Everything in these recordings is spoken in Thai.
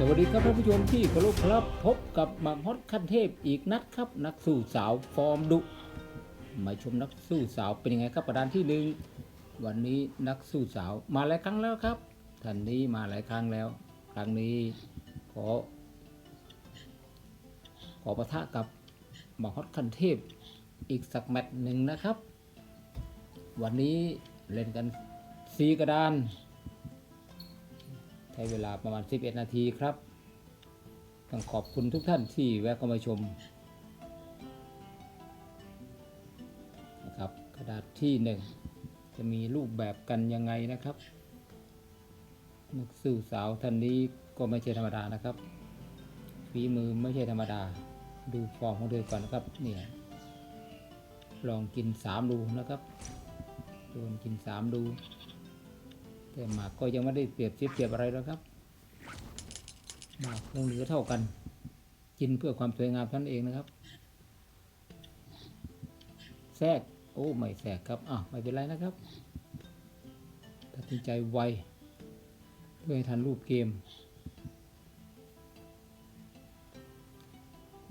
สวัสดีครับท่านผู้ชมที่เคารพครับพบกับหมักฮอตขั้นเทพอีกนัดครับ นักสู้สาวฟอร์มดุมาชมนักสู้สาวเป็นยังไงครับประดานที่หนึ่งวันนี้นักสู้สาวมาหลายครั้งแล้วครับท่านนี้มาหลายครั้งแล้ว ครั้งนี้ขอ ขอประทะกับหมักฮอตขั้นเทพอีกสักแมตช์หนึ่งนะครับ วันนี้เล่นกันสีกระดาน ช้เวลาประมาณ 11 นาทีครับ ต้องขอบคุณทุกท่านที่แวะเข้ามาชมนะครับกระดาษที่หนึ่งจะมีรูปแบบกันยังไงนะครับนักสู้สาวท่านนี้ก็ไม่ใช่ธรรมดานะครับฝีมือไม่ใช่ธรรมดา ดูฟอร์มของเธอก่อนนะครับเนี่ยลองกินสามดูนะครับโดนกินสามดู แต่หมากก็ยังไม่ได้เปรียบเทียบเปรียบอะไรแล้วครับหมากคงเหลือเท่ากัน กินเพื่อความสวยงามท่านเองนะครับ แทรกโอ้ไม่แทรกครับอ้าวไม่เป็นไรนะครับตัดสินใจไวเพื่อให้ทันรูปเกม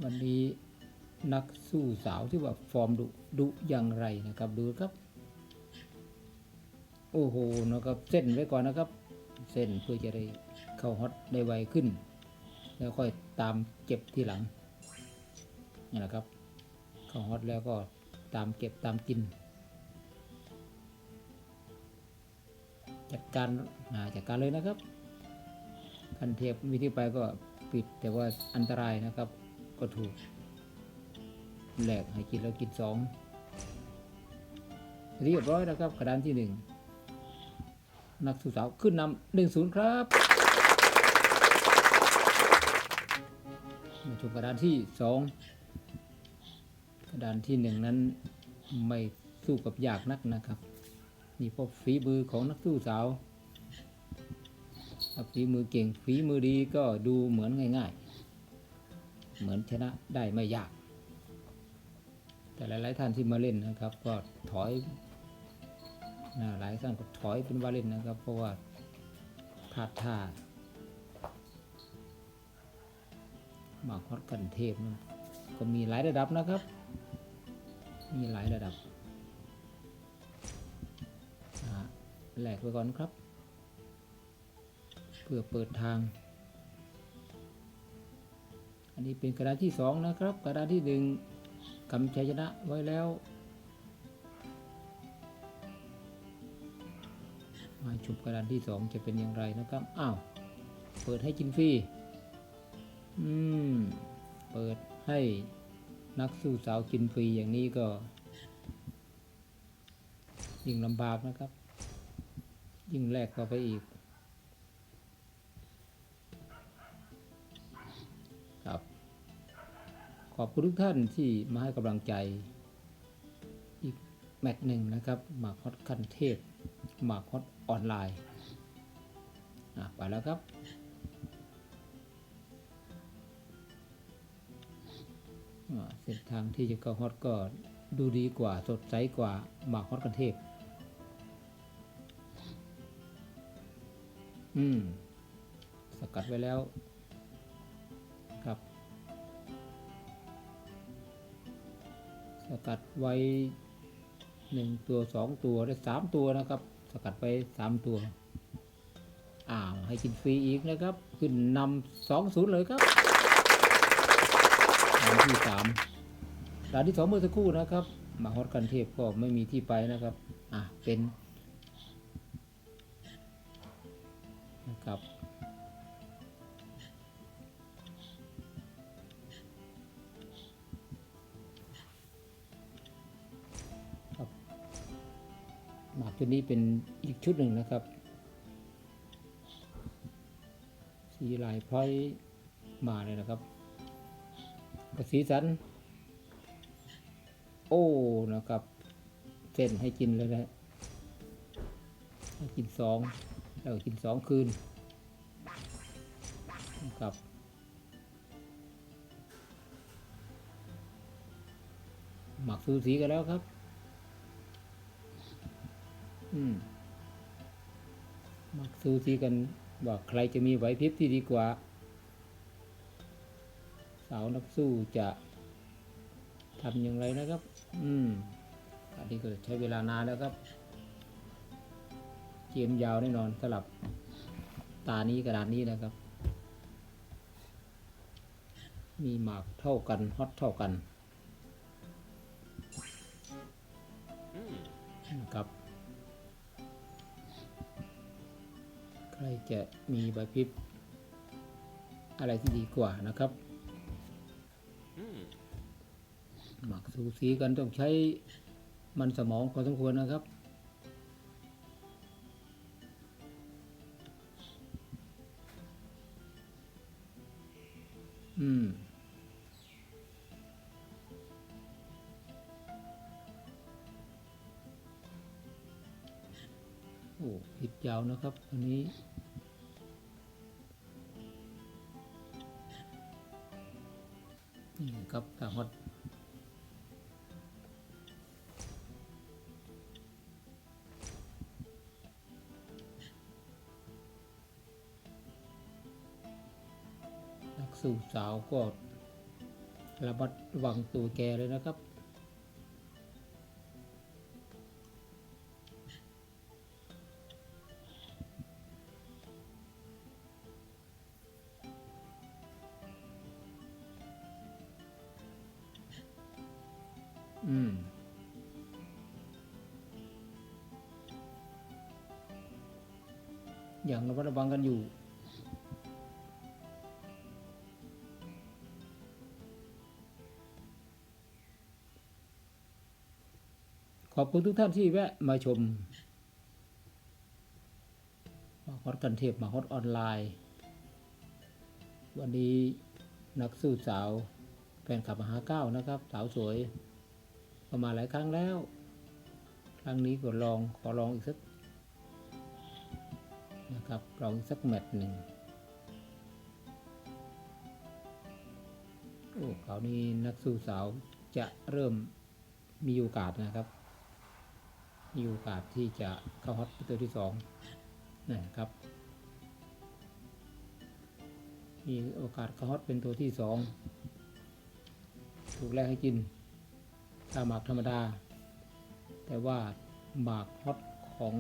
วันนี้นักสู้สาวที่ว่าฟอร์มดุดุอย่างไรนะครับดูครับ โอ้โหนะครับเส้นไว้ก่อนนะครับ เส้นเพื่อจะได้เข้าฮอตได้ไวขึ้น แล้วค่อยตามเก็บที่หลังนี่แหละครับ เข้าฮอตแล้วก็ตามเก็บตามกิน จัดการหาจัดการเลยนะครับคันเทียบวิธีไปก็ปิดแต่ว่าอันตรายนะครับ ก็ถูกแหลกให้กินแล้วกินสองเรียบร้อยนะครับกระดานที่หนึ่ง นักสู้สาวขึ้นนำหนึ่งศูนย์ครับมาชมกระดานที่สองกระดานที่หนึ่งนั้นไม่สู้กับยากนักนะครับนี่พบฝีมือของนักสู้สาวถ้าฝีมือเก่งฝีมือดีก็ดูเหมือนง่าย ๆ เหมือนชนะได้ไม่ยาก แต่หลายๆท่านที่มาเล่นนะครับ ก็ถอย นะหลายท่านก็ถอยเป็นวาเลนนะครับ เพราะว่าพลาดท่าหมากฮอตกันเทพนะก็มีหลายระดับนะครับ มีหลายระดับแหลกไปก่อนครับ เพื่อเปิดทาง อันนี้เป็นกระดานที่สองนะครับ กระดานที่หนึ่งกำชัยชนะไว้แล้ว มาชุบกระดานที่สองจะเป็นอย่างไรนะครับ อ้าว เปิดให้กินฟรี อืม เปิดให้นักสู้สาวกินฟรีอย่างนี้ก็ ยิ่งลำบากนะครับ ยิ่งแลกเข้าไปอีก ครับ ขอบคุณทุกท่านที่มาให้กำลังใจอีกแมตช์หนึ่งนะครับ หมากฮอตขั้นเทพหมากฮอต ออนไลน์ไปแล้วครับเส้นทางที่จะเข้าฮอตก็ดูดีกว่าสดใสกว่าหมากฮอตกันเทพ อืม สกัดไว้แล้ว ครับ สกัดไว้หนึ่งตัวสองตัวได้สามตัวนะครับ สกัดไปสามตัว อ้าว ให้กินฟรีอีกนะครับ ขึ้นนำสองศูนย์เลยครับรานที่สามดานที่สองเมื่อสักครู่นะครับ มาฮอตกันเทพก็ไม่มีที่ไปนะครับ อะ เป็นนะครับ หมากชุดนี้เป็นอีกชุดหนึ่งนะครับ สีลายพร้อยมาเลยนะครับกสีสัน โอ้นะครับ เส้นให้กินเลยนะให้กินสองแล้วกินสองคืนนะครับหมักสูสีกันแล้วครับ มมักซูซีกันว่าใครจะมีไหวพริบที่ดีกว่า สาวนักสู้จะทำอย่างไรนะครับ อืมอันนี้ก็ใช้เวลานานแล้วครับ เกมยาวแน่นอนสำหรับตานี้กระดานนี้นะครับ มีหมากเท่ากันฮอตเท่ากัน ใครจะมีใบพริบอะไรที่ดีกว่านะครับ หมักสูสีกันต้องใช้มันสมองพอสมควรนะครับ อืม โอ้ผิดยาวนะครับ อันนี้ นี่ครับตาฮอตนักสู่สาวก็ระมัดระวังตัวแกเลยนะครับ อืม อย่างระมัดระวังกันอยู่ ขอบคุณทุกท่านที่แวะมาชม มาฮอตกันเทพมาฮอตออนไลน์ วันนี้นักสู้สาวแฟนขับมหาเก้านะครับ สาวสวย ก็มาหลายครั้งแล้ว ครั้งนี้ก็ลองขอลองอีกสักนะครับลองอีกสักแมตช์หนึ่งโอ้คราวนี้นักสู้สาวจะเริ่มมีโอกาสนะครับ มีโอกาสที่จะเข้าฮอตเป็นตัวที่สองนะครับมีโอกาสเข้าฮอตเป็นตัวที่สองถูกแลกให้กินาหมากธรรมดา แต่ว่าหมากฮอตของ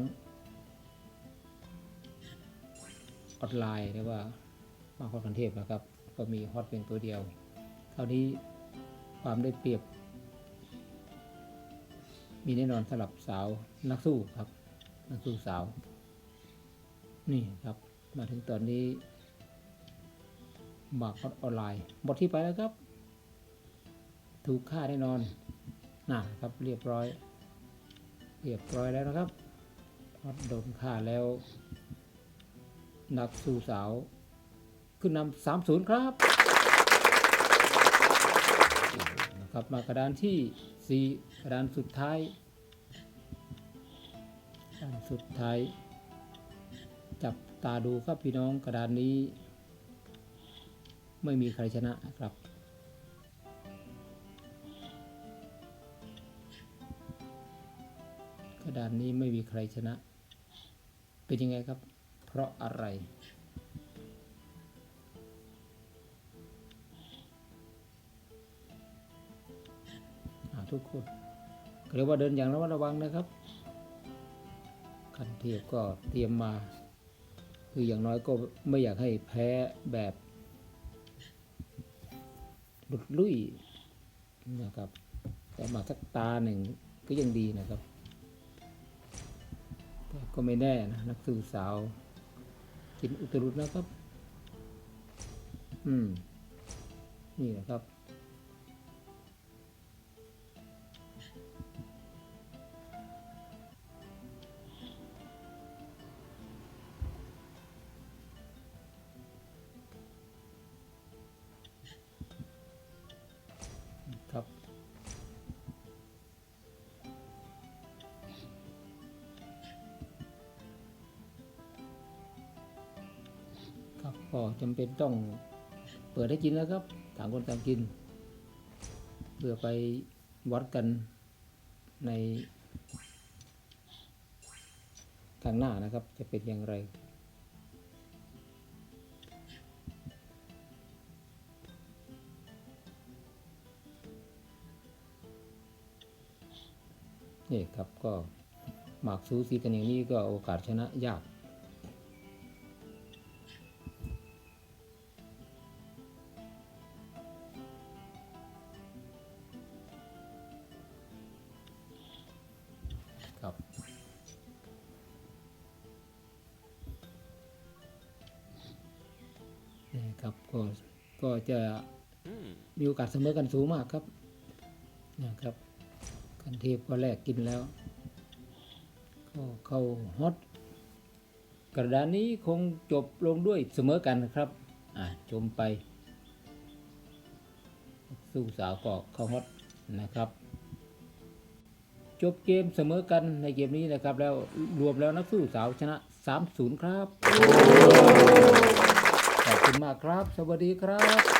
ออนไลน์เรียกว่าหมากฮอตคันเทพนะครับ ก็มีฮอตเพียงตัวเดียวครานี้ความได้เปรียบ มีแน่นอนสำหรับสาวนักสู้ครับ นักสู้สาว นี่ครับ มาถึงตอนนี้หมากฮอตออนไลน์หมดที่ไปแล้วครับ ถูกฆ่าแน่นอน นะครับเรียบร้อย เรียบร้อยแล้วนะครับพอโดนฆ่าแล้วนักสู้สาว ขึ้นนำสามศูนย์ครับนะครับมากระดานที่สี่กระดานสุดท้ายกระดานสุดท้าย จับตาดูครับพี่น้องกระดานนี้ ไม่มีใครชนะครับ ระดานนี้ไม่มีใครชนะ เป็นยังไงครับ เพราะอะไร ทุกคนเรียกว่าเดินอย่างระมัดระวังนะครับคันเทียบก็เตรียมมา คืออย่างน้อยก็ไม่อยากให้แพ้แบบหลุดลุ่ยนะครับ แต่มาสักตาหนึ่งก็ยังดีนะครับ ก็ไม่แน่นะนักสื่อสาวกินอุตรุดนะครับ อืม นี่นะครับครับ ก็จำเป็นต้องเปิดให้กินแล้วครับต่างคนต่างกิน เพื่อไปวัดกันในทางหน้านะครับ จะเป็นอย่างไร นี่ครับก็หมากซูซีกันอย่างนี้ก็โอกาสชนะยาก ครับ นี่ครับก็ก็จะมีโอกาสเสมอกันสูงมากครับนะครับกันเทพก็แลกกินแล้วก็เข้าฮอตกระดานนี้คงจบลงด้วยเสมอกันนะครับ อ่าชมไป สู้สาวก็เข้าฮอตนะครับ จบเกมเสมอกันในเกมนี้นะครับ แล้วรวมแล้วนักสู้สาวชนะ 3-0 ครับ ขอบคุณมากครับ สวัสดีครับ